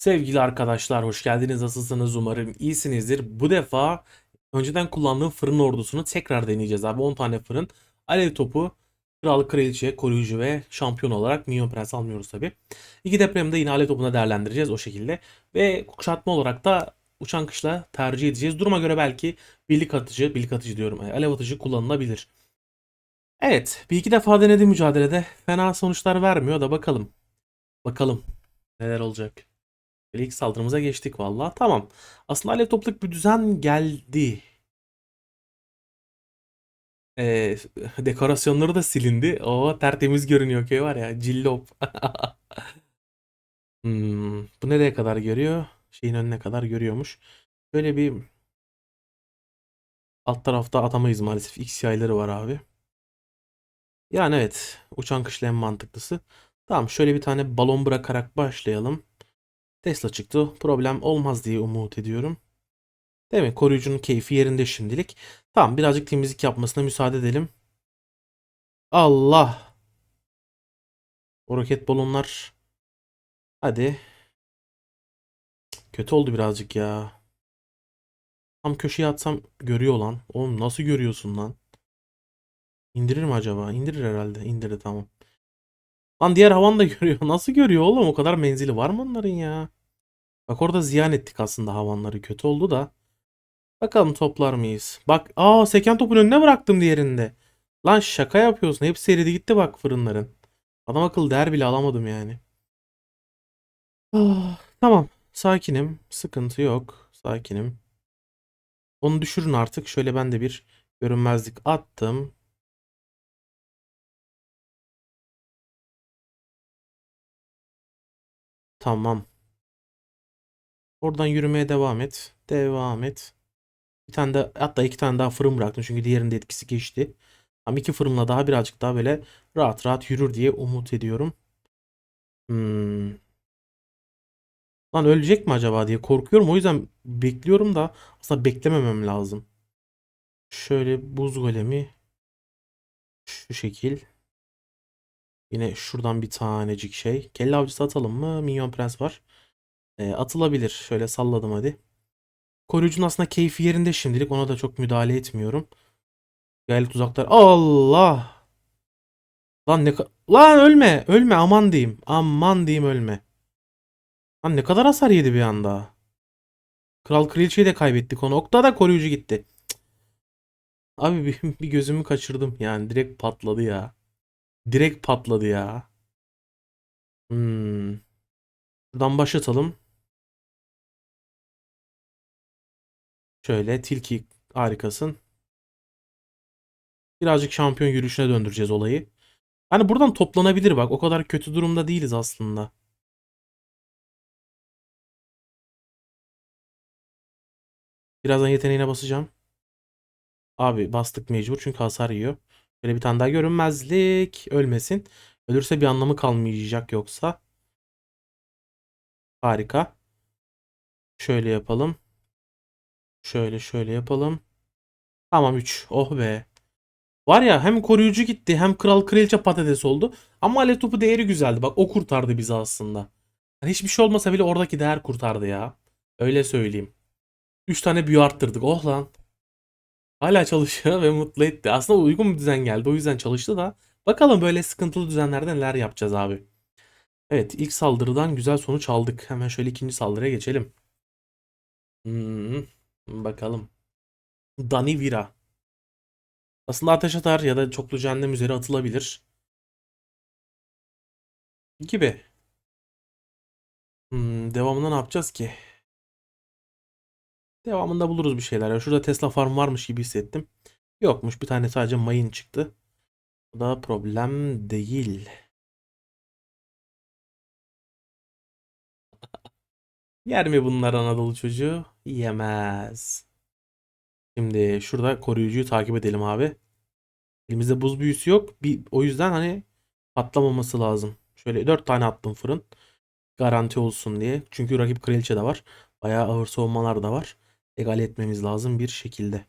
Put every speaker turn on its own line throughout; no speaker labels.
Sevgili arkadaşlar hoş geldiniz. Nasılsınız? Umarım iyisinizdir. Bu defa önceden kullandığım fırın ordusunu tekrar deneyeceğiz abi. 10 tane fırın. Alev topu, kral, kraliçe, koruyucu ve şampiyon olarak minyon prens almıyoruz tabi. İki depremde yine alev topuna değerlendireceğiz o şekilde. Ve kuşatma olarak da uçan kışla tercih edeceğiz. Duruma göre belki birlik atıcı, birlik atıcı diyorum, e, alev atıcı kullanılabilir. Evet, bir iki defa denedim mücadelede. Fena sonuçlar vermiyor da bakalım. Bakalım neler olacak. İlk saldırımıza geçtik valla. Tamam. Aslında alev topluluk bir düzen geldi. Ee, dekorasyonları da silindi. O tertemiz görünüyor köy var ya. Cillop. Hmm, bu nereye kadar görüyor? Şeyin önüne kadar görüyormuş. Böyle bir alt tarafta atamayız maalesef. X yayları var abi. Yani evet. Uçan kışla en mantıklısı. Tamam şöyle bir tane balon bırakarak başlayalım. Tesla çıktı. Problem olmaz diye umut ediyorum. Değil mi? Koruyucunun keyfi yerinde şimdilik. Tamam birazcık temizlik yapmasına müsaade edelim. Allah. O roket balonlar. Hadi. Kötü oldu birazcık ya. Tam köşeye atsam görüyor lan. Oğlum nasıl görüyorsun lan? İndirir mi acaba? İndirir herhalde. İndirdi tamam. Lan diğer havan da görüyor. Nasıl görüyor oğlum? O kadar menzili var mı onların ya? Bak orada ziyan ettik aslında havanları. Kötü oldu da. Bakalım toplar mıyız? Bak aa seken topun önüne bıraktım diğerinde. Lan şaka yapıyorsun. Hepsi eridi gitti bak fırınların. Adam akıllı değer bile alamadım yani. Ah, tamam. Sakinim. Sıkıntı yok. Sakinim. Onu düşürün artık. Şöyle ben de bir görünmezlik attım. Tamam. Oradan yürümeye devam et. Devam et. Bir tane de hatta iki tane daha fırın bıraktım çünkü diğerinin de etkisi geçti. Ama iki fırınla daha birazcık daha böyle rahat rahat yürür diye umut ediyorum. Hmm. Lan ölecek mi acaba diye korkuyorum. O yüzden bekliyorum da aslında beklememem lazım. Şöyle buz golemi şu şekil. Yine şuradan bir tanecik şey. Kelle avcısı atalım mı? Minyon prens var. E, atılabilir. Şöyle salladım hadi. Koruyucunun aslında keyfi yerinde şimdilik. Ona da çok müdahale etmiyorum. Gel tuzaklar. Allah! Lan ne Lan ölme. Ölme aman diyeyim. Aman diyeyim ölme. Lan ne kadar hasar yedi bir anda. Kral kraliçeyi de kaybettik onu. Okta da koruyucu gitti. Cık. Abi bir, bir gözümü kaçırdım. Yani direkt patladı ya. Direkt patladı ya. Hmm. Buradan başlatalım. Şöyle tilki harikasın. Birazcık şampiyon yürüyüşüne döndüreceğiz olayı. Hani buradan toplanabilir bak. O kadar kötü durumda değiliz aslında. Birazdan yeteneğine basacağım. Abi bastık mecbur çünkü hasar yiyor. Böyle bir tane daha görünmezlik. Ölmesin. Ölürse bir anlamı kalmayacak yoksa. Harika. Şöyle yapalım. Şöyle şöyle yapalım. Tamam 3. Oh be. Var ya hem koruyucu gitti hem kral kraliçe patates oldu. Ama alev topu değeri güzeldi. Bak o kurtardı bizi aslında. Hani hiçbir şey olmasa bile oradaki değer kurtardı ya. Öyle söyleyeyim. 3 tane büyü arttırdık. Oh lan. Hala çalışıyor ve mutlu etti. Aslında uygun bir düzen geldi. O yüzden çalıştı da. Bakalım böyle sıkıntılı düzenlerde neler yapacağız abi. Evet ilk saldırıdan güzel sonuç aldık. Hemen şöyle ikinci saldırıya geçelim. Hmm, bakalım. Danivira. Aslında ateş atar ya da çoklu cehennem üzeri atılabilir. Gibi. Hmm, devamında ne yapacağız ki? Devamında buluruz bir şeyler. Ya şurada Tesla farm varmış gibi hissettim. Yokmuş. Bir tane sadece mayın çıktı. Bu da problem değil. Yer mi bunlar Anadolu çocuğu? Yemez. Şimdi şurada koruyucuyu takip edelim abi. Elimizde buz büyüsü yok. Bir, o yüzden hani patlamaması lazım. Şöyle 4 tane attım fırın. Garanti olsun diye. Çünkü rakip kraliçe de var. Bayağı ağır savunmalar da var. Egale etmemiz lazım bir şekilde.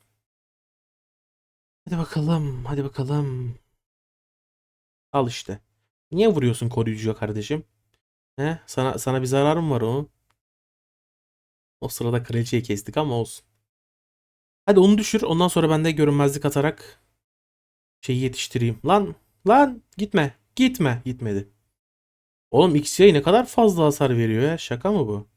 Hadi bakalım. Hadi bakalım. Al işte. Niye vuruyorsun koruyucuya kardeşim? He? Sana sana bir zararım var onun. O sırada kraliçeyi kestik ama olsun. Hadi onu düşür. Ondan sonra ben de görünmezlik atarak şeyi yetiştireyim. Lan lan gitme. Gitme. Gitmedi. Oğlum XY ne kadar fazla hasar veriyor ya. Şaka mı bu?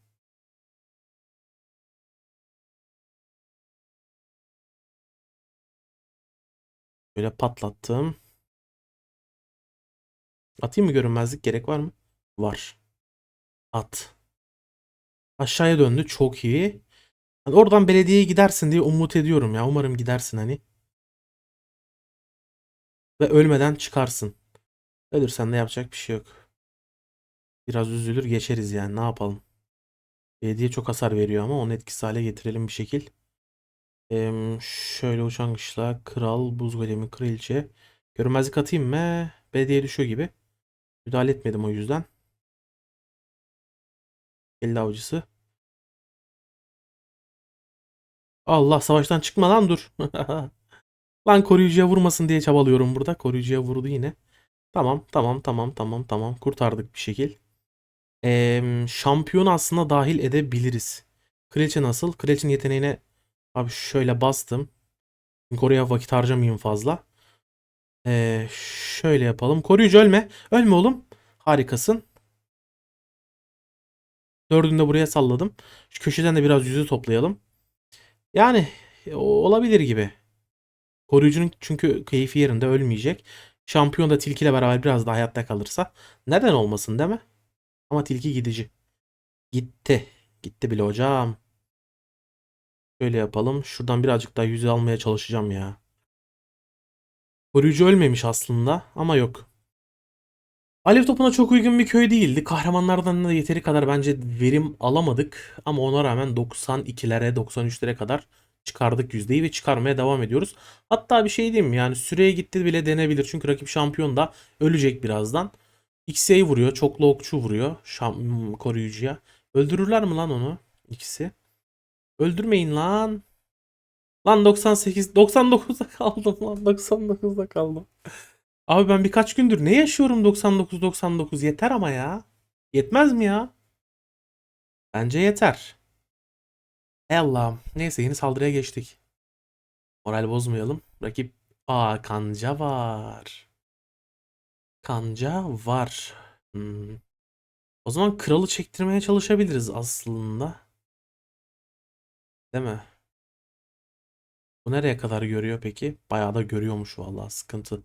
Böyle patlattım. Atayım mı görünmezlik gerek var mı? Var. At. Aşağıya döndü. Çok iyi. Hani oradan belediyeye gidersin diye umut ediyorum ya. Umarım gidersin hani. Ve ölmeden çıkarsın. Ölürsen de yapacak bir şey yok. Biraz üzülür geçeriz yani. Ne yapalım? Belediye çok hasar veriyor ama onu etkisiz hale getirelim bir şekil. Em, şöyle uçan kışla kral, buz golemi, kraliçe. Görünmezlik atayım mı? Belediye düşüyor gibi. Müdahale etmedim o yüzden. Kelle avcısı. Allah savaştan çıkma lan dur. Lan koruyucuya vurmasın diye çabalıyorum burada. Koruyucuya vurdu yine. Tamam tamam tamam tamam tamam kurtardık bir şekil. Ee, şampiyon aslında dahil edebiliriz. Kraliçe nasıl? Kraliçenin yeteneğine abi şöyle bastım. Çünkü oraya vakit harcamayayım fazla. Ee, şöyle yapalım. Koruyucu ölme. Ölme oğlum. Harikasın. Dördünü de buraya salladım. Şu köşeden de biraz yüzü toplayalım. Yani o- olabilir gibi. Koruyucunun çünkü keyfi yerinde ölmeyecek. Şampiyon da tilkiyle beraber biraz daha hayatta kalırsa neden olmasın değil mi? Ama tilki gidici. Gitti. Gitti bile hocam. Şöyle yapalım. Şuradan birazcık daha yüzü almaya çalışacağım ya. Koruyucu ölmemiş aslında ama yok. Alev topuna çok uygun bir köy değildi. Kahramanlardan da yeteri kadar bence verim alamadık. Ama ona rağmen 92'lere 93'lere kadar çıkardık yüzdeyi ve çıkarmaya devam ediyoruz. Hatta bir şey diyeyim? Yani süreye gitti bile denebilir. Çünkü rakip şampiyon da ölecek birazdan. XA vuruyor. Çoklu okçu vuruyor. Şam koruyucuya. Öldürürler mi lan onu? İkisi. Öldürmeyin lan. Lan 98 99'da kaldım lan 99'da kaldım. Abi ben birkaç gündür ne yaşıyorum 99 99 yeter ama ya. Yetmez mi ya? Bence yeter. Ey Allah'ım. Neyse yeni saldırıya geçtik. Moral bozmayalım. Rakip Aa kanca var. Kanca var. Hmm. O zaman kralı çektirmeye çalışabiliriz aslında. Değil mi? Bu nereye kadar görüyor peki? Bayağı da görüyormuş vallahi sıkıntı.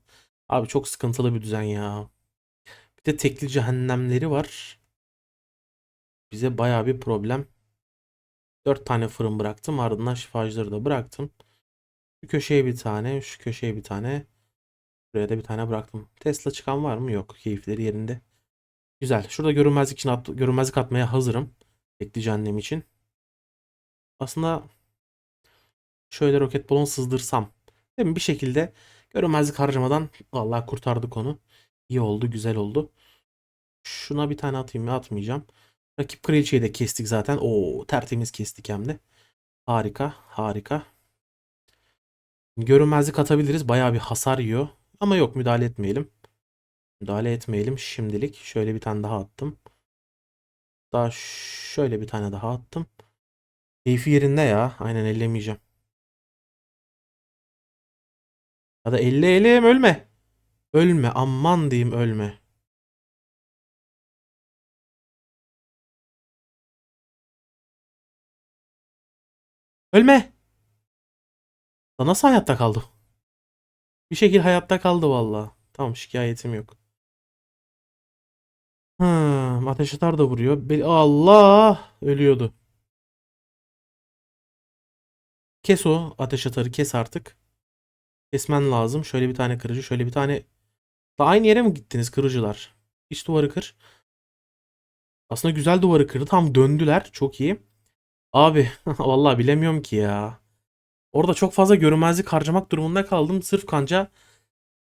Abi çok sıkıntılı bir düzen ya. Bir de tekli cehennemleri var. Bize bayağı bir problem. 4 tane fırın bıraktım. Ardından şifacıları da bıraktım. Şu köşeye bir tane, şu köşeye bir tane. Buraya da bir tane bıraktım. Tesla çıkan var mı? Yok. Keyifleri yerinde. Güzel. Şurada görünmezlik için at, görünmezlik atmaya hazırım. Tekli cehennem için. Aslında şöyle roket balon sızdırsam. Değil mi? Bir şekilde görünmezlik harcamadan vallahi kurtardık onu. İyi oldu, güzel oldu. Şuna bir tane atayım mı? Atmayacağım. Rakip kraliçeyi de kestik zaten. Oo tertemiz kestik hem de. Harika, harika. Görünmezlik atabiliriz. Bayağı bir hasar yiyor. Ama yok müdahale etmeyelim. Müdahale etmeyelim şimdilik. Şöyle bir tane daha attım. Daha şöyle bir tane daha attım. Keyfi yerinde ya. Aynen ellemeyeceğim. Ya da elle eleyim ölme. Ölme aman diyeyim ölme. Ölme. Da nasıl hayatta kaldı? Bir şekilde hayatta kaldı valla. Tamam şikayetim yok. Hmm, ateş atar da vuruyor. Be- Allah ölüyordu. Kes o ateş atarı kes artık. Kesmen lazım. Şöyle bir tane kırıcı, şöyle bir tane. Da aynı yere mi gittiniz kırıcılar? İç duvarı kır. Aslında güzel duvarı kırdı. Tam döndüler. Çok iyi. Abi vallahi bilemiyorum ki ya. Orada çok fazla görünmezlik harcamak durumunda kaldım. Sırf kanca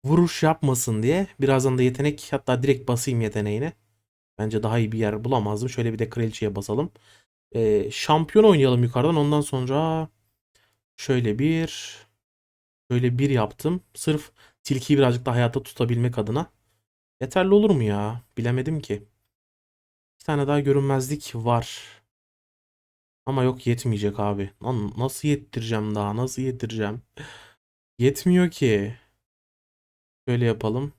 vuruş yapmasın diye. Birazdan da yetenek hatta direkt basayım yeteneğine. Bence daha iyi bir yer bulamazdım. Şöyle bir de kraliçeye basalım. Ee, şampiyon oynayalım yukarıdan. Ondan sonra şöyle bir şöyle bir yaptım. Sırf tilkiyi birazcık daha hayatta tutabilmek adına. Yeterli olur mu ya? Bilemedim ki. Bir tane daha görünmezlik var. Ama yok yetmeyecek abi. Lan nasıl yettireceğim daha? Nasıl yettireceğim? Yetmiyor ki. Şöyle yapalım.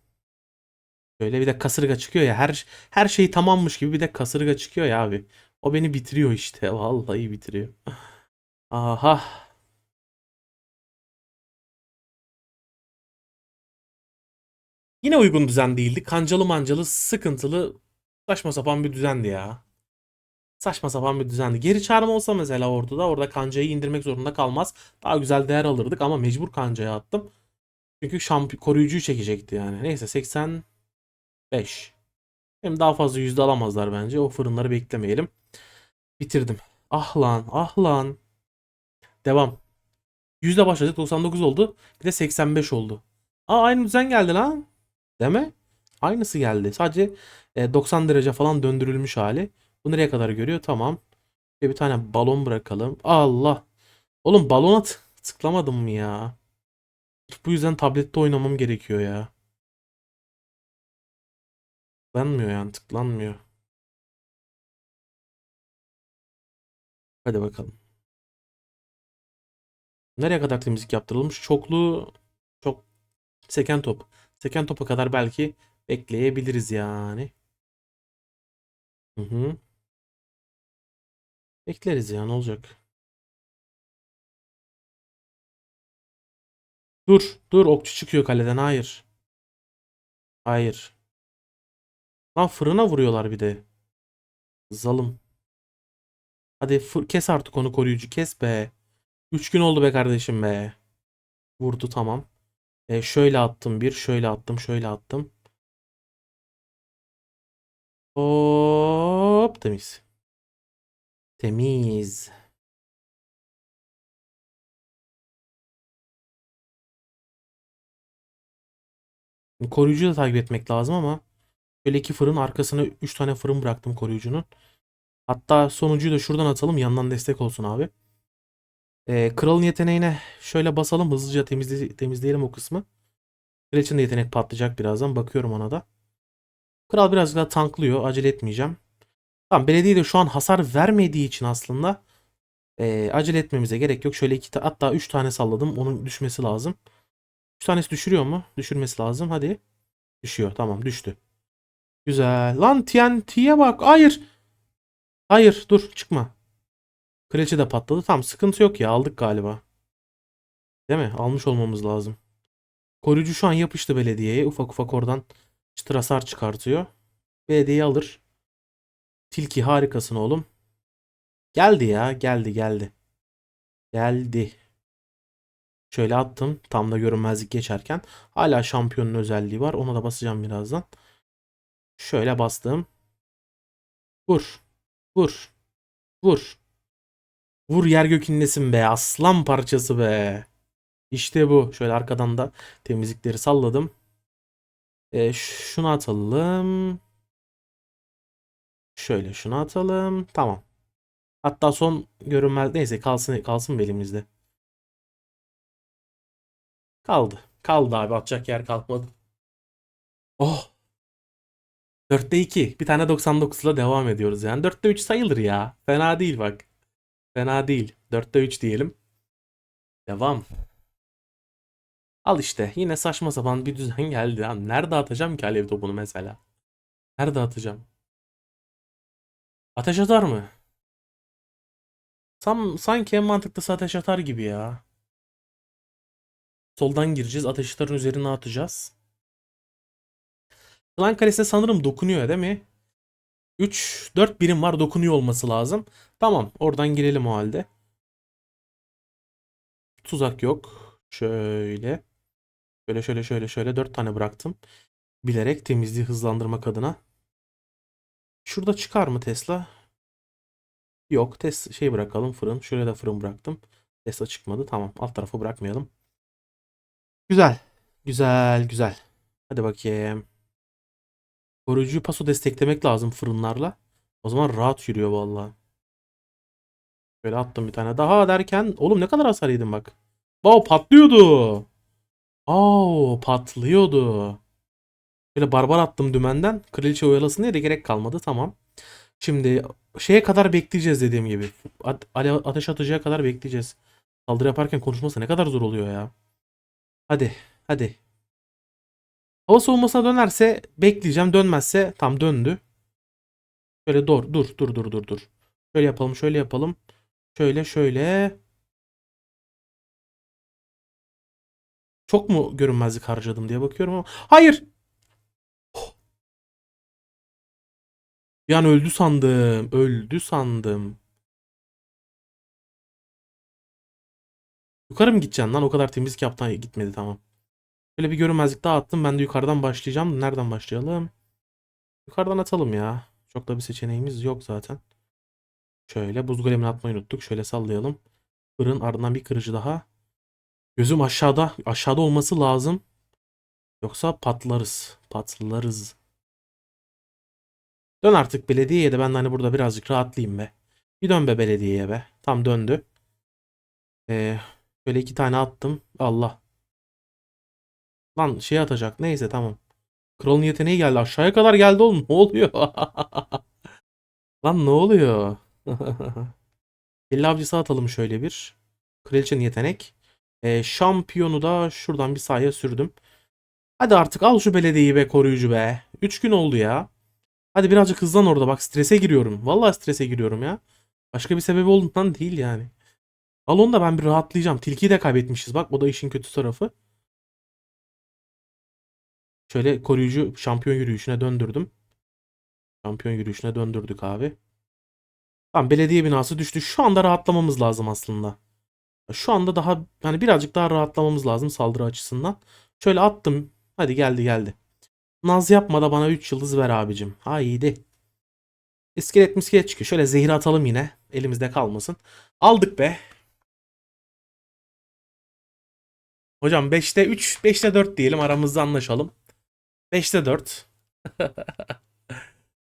Böyle bir de kasırga çıkıyor ya. Her her şey tamammış gibi bir de kasırga çıkıyor ya abi. O beni bitiriyor işte. Vallahi bitiriyor. Aha. Yine uygun düzen değildi. Kancalı mancalı, sıkıntılı, saçma sapan bir düzendi ya. Saçma sapan bir düzendi. Geri çağırma olsa mesela ortada orada kancayı indirmek zorunda kalmaz. Daha güzel değer alırdık ama mecbur kancaya attım. Çünkü şampi koruyucuyu çekecekti yani. Neyse 85. Hem daha fazla yüzde alamazlar bence. O fırınları beklemeyelim. Bitirdim. Ah lan, ah lan. Devam. Yüzde başladık 99 oldu. Bir de 85 oldu. Aa aynı düzen geldi lan. Değil mi? Aynısı geldi. Sadece e, 90 derece falan döndürülmüş hali. Bu nereye kadar görüyor? Tamam. Ve bir tane balon bırakalım. Allah. Oğlum balona tık- tıklamadım mı ya? Bu yüzden tablette oynamam gerekiyor ya. Tıklanmıyor yani tıklanmıyor. Hadi bakalım. Nereye kadar temizlik yaptırılmış? Çoklu çok seken top. Seken topa kadar belki bekleyebiliriz yani. Hı hı. Bekleriz ya ne olacak? Dur, dur okçu çıkıyor kaleden. Hayır. Hayır. Lan fırına vuruyorlar bir de. Zalım. Hadi kes artık onu koruyucu kes be. 3 gün oldu be kardeşim be. Vurdu tamam. E, şöyle attım bir, şöyle attım, şöyle attım. Hop temiz. Temiz. Koruyucuyu da takip etmek lazım ama şöyle iki fırın arkasına 3 tane fırın bıraktım koruyucunun. Hatta sonuncuyu da şuradan atalım yandan destek olsun abi. Ee, kralın yeteneğine şöyle basalım hızlıca temizle temizleyelim o kısmı. Kraliçenin de yetenek patlayacak birazdan bakıyorum ona da. Kral biraz daha tanklıyor acele etmeyeceğim. Tamam belediye de şu an hasar vermediği için aslında ee, acele etmemize gerek yok. Şöyle iki ta hatta 3 tane salladım onun düşmesi lazım. 3 tanesi düşürüyor mu? Düşürmesi lazım hadi. Düşüyor tamam düştü. Güzel. Lan TNT'ye bak. Hayır. Hayır dur çıkma. Kraliçe de patladı. Tamam sıkıntı yok ya aldık galiba. Değil mi? Almış olmamız lazım. Koruyucu şu an yapıştı belediyeye. Ufak ufak oradan çıtır hasar çıkartıyor. Belediyeyi alır. Tilki harikasın oğlum. Geldi ya. Geldi geldi. Geldi. Şöyle attım. Tam da görünmezlik geçerken. Hala şampiyonun özelliği var. Ona da basacağım birazdan. Şöyle bastım. Vur. Vur. Vur. Vur yer gök inlesin be. Aslan parçası be. İşte bu. Şöyle arkadan da temizlikleri salladım. E, şunu atalım. Şöyle şunu atalım. Tamam. Hatta son görünmez neyse kalsın kalsın elimizde. Kaldı. Kaldı abi atacak yer kalmadı. Oh. 4'te 2. Bir tane 99'la devam ediyoruz yani. 4'te 3 sayılır ya. Fena değil bak. Fena değil. 4'te 3 diyelim. Devam. Al işte. Yine saçma sapan bir düzen geldi. Ya. Nerede atacağım ki alev topunu mesela? Nerede atacağım? Ateş atar mı? Sam, sanki en mantıklısı ateş atar gibi ya. Soldan gireceğiz. Ateş atarın üzerine atacağız. Klan kalesine sanırım dokunuyor değil mi? 3 4 birim var dokunuyor olması lazım. Tamam oradan girelim o halde. Tuzak yok. Şöyle. Şöyle şöyle şöyle şöyle 4 tane bıraktım. Bilerek temizliği hızlandırmak adına. Şurada çıkar mı Tesla? Yok. Tes şey bırakalım fırın. Şöyle de fırın bıraktım. Tesla çıkmadı. Tamam. Alt tarafı bırakmayalım. Güzel. Güzel güzel. Hadi bakayım. Koruyucu paso desteklemek lazım fırınlarla. O zaman rahat yürüyor vallahi. Böyle attım bir tane daha derken oğlum ne kadar hasar yedim bak. Wow patlıyordu. Oo patlıyordu. Böyle barbar attım dümenden. Kraliçe oyalasın diye de gerek kalmadı. Tamam. Şimdi şeye kadar bekleyeceğiz dediğim gibi. Alev- ateş atacağı kadar bekleyeceğiz. Saldırı yaparken konuşması ne kadar zor oluyor ya. Hadi, hadi. Hava savunmasına dönerse bekleyeceğim. Dönmezse tam döndü. Şöyle dur, dur, dur, dur, dur, dur. Şöyle yapalım, şöyle yapalım. Şöyle, şöyle. Çok mu görünmezlik harcadım diye bakıyorum ama. Hayır. An öldü sandım. Öldü sandım. Yukarı mı gideceksin lan? O kadar temizlik yaptın gitmedi tamam. Böyle bir görünmezlik daha attım. Ben de yukarıdan başlayacağım. Nereden başlayalım? Yukarıdan atalım ya. Çok da bir seçeneğimiz yok zaten. Şöyle buz golemini atmayı unuttuk. Şöyle sallayalım. Fırın ardından bir kırıcı daha. Gözüm aşağıda. Aşağıda olması lazım. Yoksa patlarız. Patlarız. Dön artık belediyeye de ben de hani burada birazcık rahatlayayım be. Bir dön be belediyeye be. Tam döndü. Ee, böyle iki tane attım. Allah. Lan şey atacak. Neyse tamam. Kralın yeteneği geldi. Aşağıya kadar geldi oğlum. Ne oluyor? Lan ne oluyor? Kelle avcısı atalım şöyle bir. Kraliçenin yetenek. Ee, şampiyonu da şuradan bir sahaya sürdüm. Hadi artık al şu belediyeyi be koruyucu be. 3 gün oldu ya. Hadi birazcık hızlan orada bak strese giriyorum. Vallahi strese giriyorum ya. Başka bir sebebi olduğundan değil yani. Al onu da ben bir rahatlayacağım. Tilkiyi de kaybetmişiz bak bu da işin kötü tarafı. Şöyle koruyucu şampiyon yürüyüşüne döndürdüm. Şampiyon yürüyüşüne döndürdük abi. Tamam belediye binası düştü. Şu anda rahatlamamız lazım aslında. Şu anda daha hani birazcık daha rahatlamamız lazım saldırı açısından. Şöyle attım. Hadi geldi geldi. Naz yapma da bana 3 yıldız ver abicim. Haydi. İskelet miskelet çıkıyor. Şöyle zehir atalım yine. Elimizde kalmasın. Aldık be. Hocam 5'te 3, 5'te 4 diyelim aramızda anlaşalım. 5'te 4.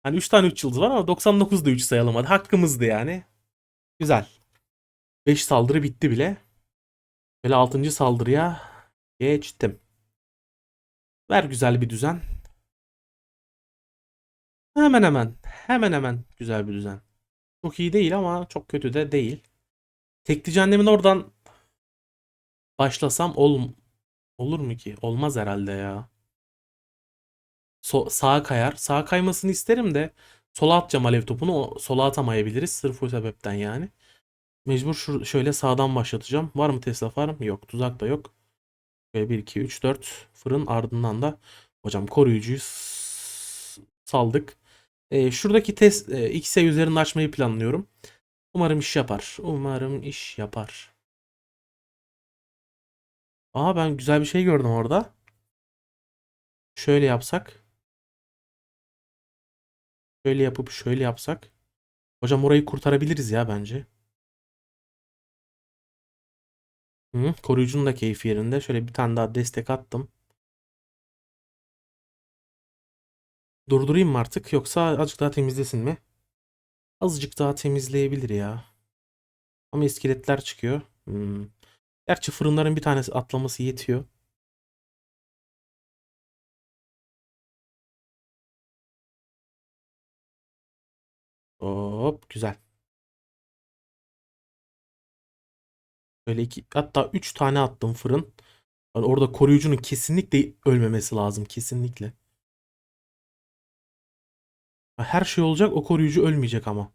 hani 3 tane 3 yıldız var ama 99'da 3 sayalım hadi. Hakkımızdı yani. Güzel. 5 saldırı bitti bile. Böyle 6. saldırıya geçtim. Ver güzel bir düzen. Hemen hemen. Hemen hemen güzel bir düzen. Çok iyi değil ama çok kötü de değil. Tekli cehennemin oradan başlasam ol, olur mu ki? Olmaz herhalde ya. So, sağa kayar. Sağa kaymasını isterim de sola atacağım alev topunu. O, sola atamayabiliriz. Sırf o sebepten yani. Mecbur şöyle sağdan başlatacağım. Var mı Tesla farm? Yok. Tuzak da yok. Böyle 1, 2, 3, 4 fırın ardından da hocam koruyucuyu saldık. Ee, şuradaki test e, XE üzerinde açmayı planlıyorum. Umarım iş yapar. Umarım iş yapar. Aa ben güzel bir şey gördüm orada. Şöyle yapsak. Şöyle yapıp şöyle yapsak. Hocam orayı kurtarabiliriz ya bence. Hı, koruyucunun da keyfi yerinde. Şöyle bir tane daha destek attım. Durdurayım mı artık yoksa azıcık daha temizlesin mi? Azıcık daha temizleyebilir ya. Ama iskeletler çıkıyor. Hmm. Gerçi fırınların bir tanesi atlaması yetiyor. Hop güzel. Böyle iki hatta üç tane attım fırın. Yani orada koruyucunun kesinlikle ölmemesi lazım. Kesinlikle. Her şey olacak o koruyucu ölmeyecek ama.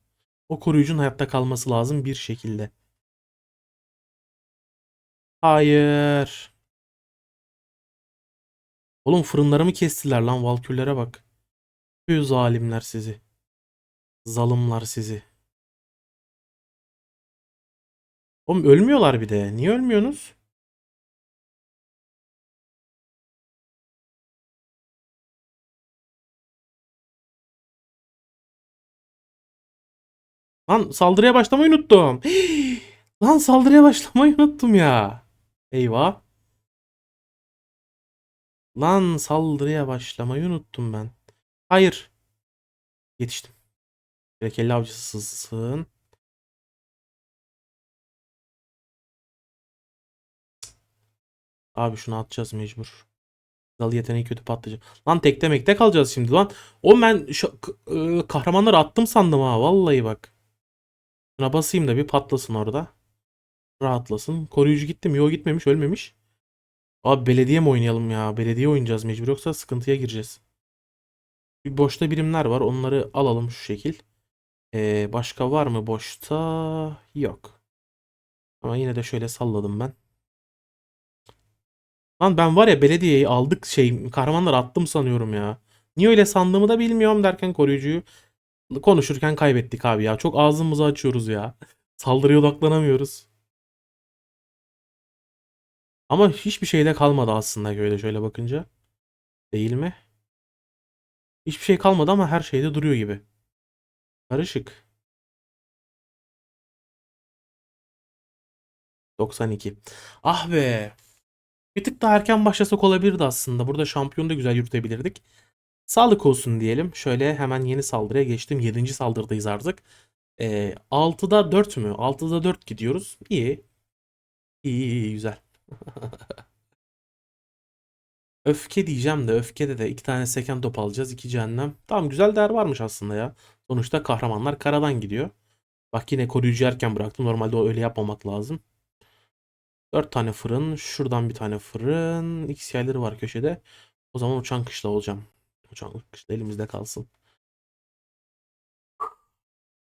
O koruyucunun hayatta kalması lazım bir şekilde. Hayır. Oğlum fırınlarımı kestiler lan valkürlere bak. Tüh zalimler sizi. Zalımlar sizi. Oğlum ölmüyorlar bir de. Niye ölmüyorsunuz? Lan saldırıya başlamayı unuttum. Lan saldırıya başlamayı unuttum ya. Eyvah. Lan saldırıya başlamayı unuttum ben. Hayır. Yetiştim. Direkt elle avcısısın. Abi şunu atacağız mecbur. Dal yeteneği kötü patlayacak. Lan tekte mekte kalacağız şimdi lan. O ben şu, e, kahramanları attım sandım ha. Vallahi bak. Şuna basayım da bir patlasın orada. Rahatlasın. Koruyucu gitti mi? Yok gitmemiş ölmemiş. Abi belediye mi oynayalım ya? Belediye oynayacağız mecbur yoksa sıkıntıya gireceğiz. Bir boşta birimler var. Onları alalım şu şekil. Ee, başka var mı boşta? Yok. Ama yine de şöyle salladım ben. Lan ben var ya belediyeyi aldık şey kahramanlar attım sanıyorum ya. Niye öyle sandığımı da bilmiyorum derken koruyucuyu konuşurken kaybettik abi ya. Çok ağzımızı açıyoruz ya. Saldırıya odaklanamıyoruz. Ama hiçbir şeyde kalmadı aslında böyle şöyle bakınca. Değil mi? Hiçbir şey kalmadı ama her şeyde duruyor gibi. Karışık. 92. Ah be. Bir tık daha erken başlasak olabilirdi aslında. Burada şampiyonu da güzel yürütebilirdik. Sağlık olsun diyelim. Şöyle hemen yeni saldırıya geçtim. 7. saldırıdayız artık. Ee, 6'da 4 mü? 6'da 4 gidiyoruz. İyi. İyi, iyi, iyi, güzel. Öfke diyeceğim de öfkede de iki tane seken top alacağız. iki cehennem. Tamam güzel değer varmış aslında ya. Sonuçta kahramanlar karadan gidiyor. Bak yine koruyucu erken bıraktım. Normalde o öyle yapmamak lazım. 4 tane fırın. Şuradan bir tane fırın. X yayları var köşede. O zaman uçan kışla olacağım. Uçan kışla elimizde kalsın.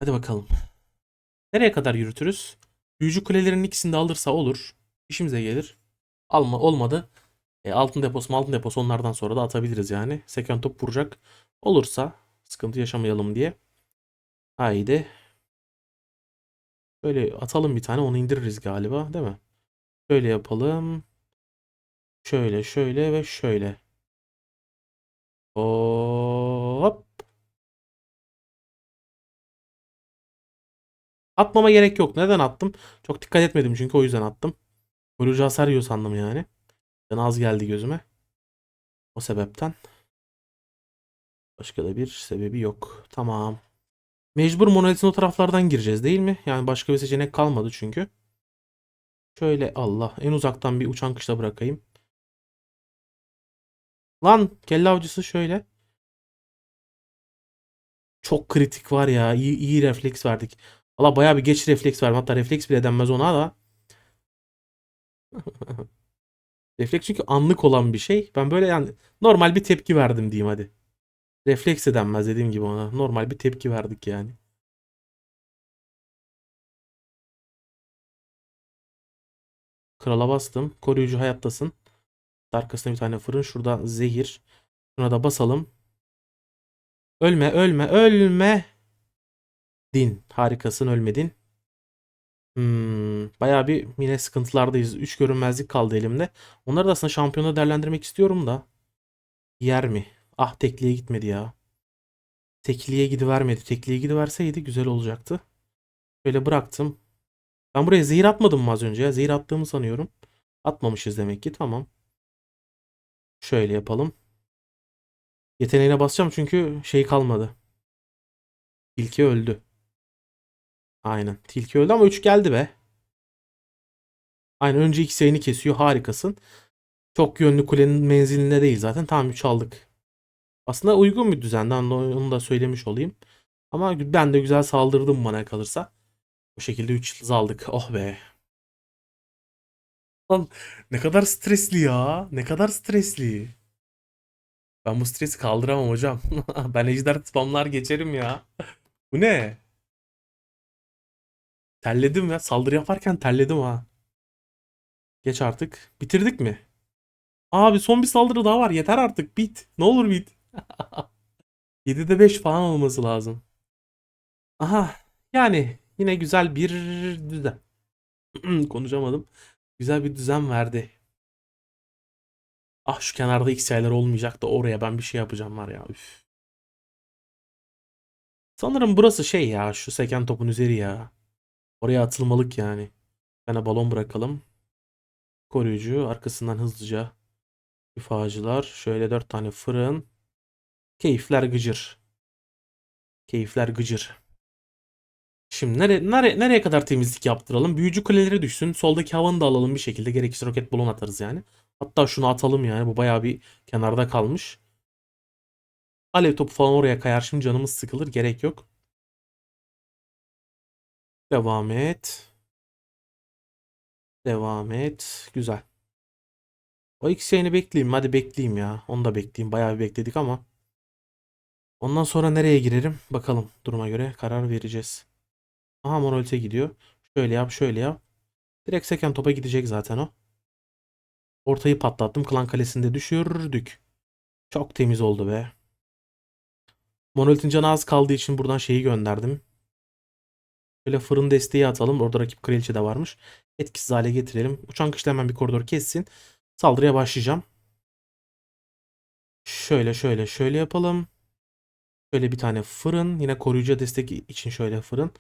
Hadi bakalım. Nereye kadar yürütürüz? Büyücü kulelerinin ikisini de alırsa olur. İşimize gelir. Alma olmadı. E, altın deposu altın deposu onlardan sonra da atabiliriz yani. Seken top vuracak. Olursa sıkıntı yaşamayalım diye. Haydi. Böyle atalım bir tane onu indiririz galiba değil mi? Şöyle yapalım. Şöyle şöyle ve şöyle. Hop. Atmama gerek yok. Neden attım? Çok dikkat etmedim çünkü o yüzden attım. Koruyucu hasar yiyor sandım yani. Ben az geldi gözüme. O sebepten. Başka da bir sebebi yok. Tamam. Mecbur monolitin o taraflardan gireceğiz değil mi? Yani başka bir seçenek kalmadı çünkü. Şöyle Allah. En uzaktan bir uçan kışla bırakayım. Lan kelle avcısı şöyle. Çok kritik var ya. İyi, iyi refleks verdik. Valla bayağı bir geç refleks verdim. Hatta refleks bile denmez ona da. refleks çünkü anlık olan bir şey. Ben böyle yani normal bir tepki verdim diyeyim hadi. Refleks de denmez dediğim gibi ona. Normal bir tepki verdik yani. Krala bastım. Koruyucu hayattasın. Arkasına bir tane fırın. Şurada zehir. Şuna da basalım. Ölme, ölme, ölme. Din. Harikasın, ölmedin. Hmm, bayağı bir yine sıkıntılardayız. 3 görünmezlik kaldı elimde. Onları da aslında şampiyona değerlendirmek istiyorum da. Yer mi? Ah tekliğe gitmedi ya. Tekliğe gidivermedi. Tekliğe gidiverseydi güzel olacaktı. Böyle bıraktım. Ben buraya zehir atmadım mı az önce ya? Zehir attığımı sanıyorum. Atmamışız demek ki. Tamam. Şöyle yapalım. Yeteneğine basacağım çünkü şey kalmadı. Tilki öldü. Aynen. Tilki öldü ama 3 geldi be. Aynen önce X yayını kesiyor. Harikasın. Çok yönlü kulenin menzilinde değil zaten. Tamam 3 aldık. Aslında uygun bir düzenden onu da söylemiş olayım. Ama ben de güzel saldırdım bana kalırsa. Bu şekilde 3 yıldız aldık. Oh be. Lan ne kadar stresli ya. Ne kadar stresli. Ben bu stresi kaldıramam hocam. ben ejder spamlar geçerim ya. Bu ne? Terledim ya. Saldırı yaparken terledim ha. Geç artık. Bitirdik mi? Abi son bir saldırı daha var. Yeter artık. Bit. Ne olur bit. 7'de 5 falan olması lazım. Aha. Yani yine güzel bir düzen. Konuşamadım. Güzel bir düzen verdi. Ah şu kenarda X yaylar olmayacak da oraya ben bir şey yapacağım var ya. Üf. Sanırım burası şey ya şu seken topun üzeri ya. Oraya atılmalık yani. Tane balon bırakalım. Koruyucu arkasından hızlıca şifacılar. Şöyle dört tane fırın. Keyifler gıcır. Keyifler gıcır. Şimdi nere, nere, nereye kadar temizlik yaptıralım? Büyücü kuleleri düşsün. Soldaki havanı da alalım bir şekilde. Gerekirse roket balon atarız yani. Hatta şunu atalım yani. Bu bayağı bir kenarda kalmış. Alev topu falan oraya kayar. Şimdi canımız sıkılır. Gerek yok. Devam et. Devam et. Güzel. O yayını bekleyeyim. Hadi bekleyeyim ya. Onu da bekleyeyim. Bayağı bir bekledik ama. Ondan sonra nereye girerim? Bakalım. Duruma göre karar vereceğiz. Aha monolite gidiyor. Şöyle yap şöyle yap. Direkt seken topa gidecek zaten o. Ortayı patlattım. Klan kalesinde düşürdük. Çok temiz oldu be. Monolith'in canı az kaldığı için buradan şeyi gönderdim. Böyle fırın desteği atalım. Orada rakip kraliçe de varmış. Etkisiz hale getirelim. Uçan kışla hemen bir koridor kessin. Saldırıya başlayacağım. Şöyle şöyle şöyle yapalım. Şöyle bir tane fırın. Yine koruyucu destek için şöyle fırın.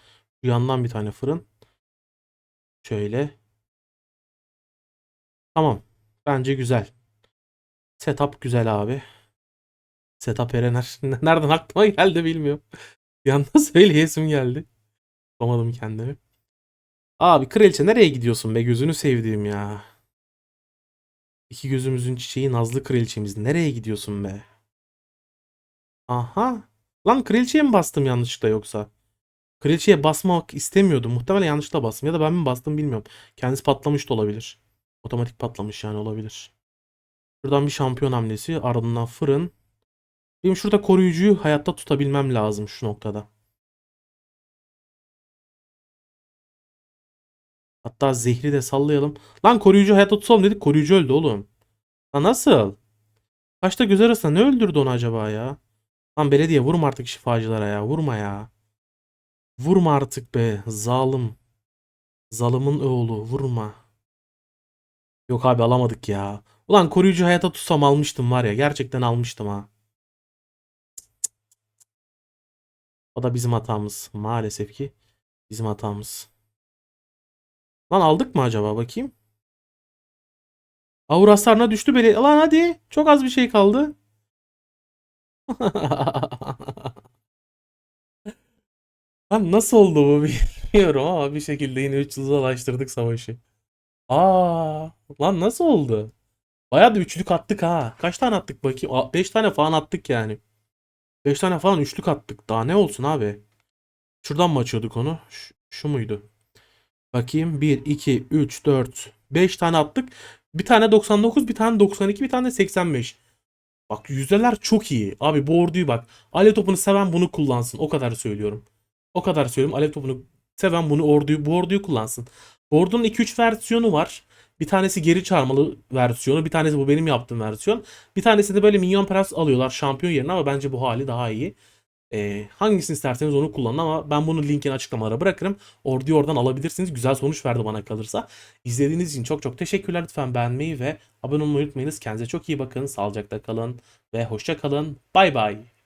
Bu yandan bir tane fırın. Şöyle. Tamam. Bence güzel. Setup güzel abi. Setup Erener. Nereden aklıma geldi bilmiyorum. Bir söyleyesim geldi. Tutamadım kendimi. Abi kraliçe nereye gidiyorsun be gözünü sevdiğim ya. İki gözümüzün çiçeği nazlı kraliçemiz. Nereye gidiyorsun be? Aha. Lan kraliçeye mi bastım yanlışlıkla yoksa? Kraliçeye basmak istemiyordum. Muhtemelen yanlışlıkla bastım. Ya da ben mi bastım bilmiyorum. Kendisi patlamış da olabilir. Otomatik patlamış yani olabilir. Şuradan bir şampiyon hamlesi. Ardından fırın. Benim şurada koruyucuyu hayatta tutabilmem lazım şu noktada. Hatta zehri de sallayalım. Lan koruyucu hayatta tutalım dedik. Koruyucu öldü oğlum. Lan nasıl? Kaçta göz arasında ne öldürdü onu acaba ya? Lan belediye vurma artık şifacılara ya. Vurma ya. Vurma artık be. Zalim. Zalımın oğlu. Vurma. Yok abi alamadık ya. Ulan koruyucu hayata tutsam almıştım var ya. Gerçekten almıştım ha. O da bizim hatamız. Maalesef ki bizim hatamız. Lan aldık mı acaba bakayım. Avur hasarına düştü beni. Lan hadi. Çok az bir şey kaldı. Lan nasıl oldu bu bilmiyorum ama bir şekilde yine 300'e ulaştırdık savaşı. Aa, lan nasıl oldu? Bayağı da üçlük attık ha. Kaç tane attık bakayım? 5 tane falan attık yani. 5 tane falan üçlük attık. Daha ne olsun abi? Şuradan mı açıyorduk onu? Şu, şu muydu? Bakayım 1, 2, 3, 4, 5 tane attık. Bir tane 99, bir tane 92, bir tane 85. Bak yüzdeler çok iyi. Abi bu orduyu bak. Alev topunu seven bunu kullansın. O kadar söylüyorum. O kadar söylüyorum. Alev topunu seven bunu orduyu bu orduyu kullansın. Bu ordunun 2-3 versiyonu var. Bir tanesi geri çağırmalı versiyonu. Bir tanesi bu benim yaptığım versiyon. Bir tanesi de böyle minyon prens alıyorlar şampiyon yerine ama bence bu hali daha iyi. Ee, hangisini isterseniz onu kullanın ama ben bunun linkini açıklamalara bırakırım. Orduyu oradan alabilirsiniz. Güzel sonuç verdi bana kalırsa. İzlediğiniz için çok çok teşekkürler. Lütfen beğenmeyi ve abone olmayı unutmayınız. Kendinize çok iyi bakın. Sağlıcakla kalın ve hoşça kalın. Bay bay.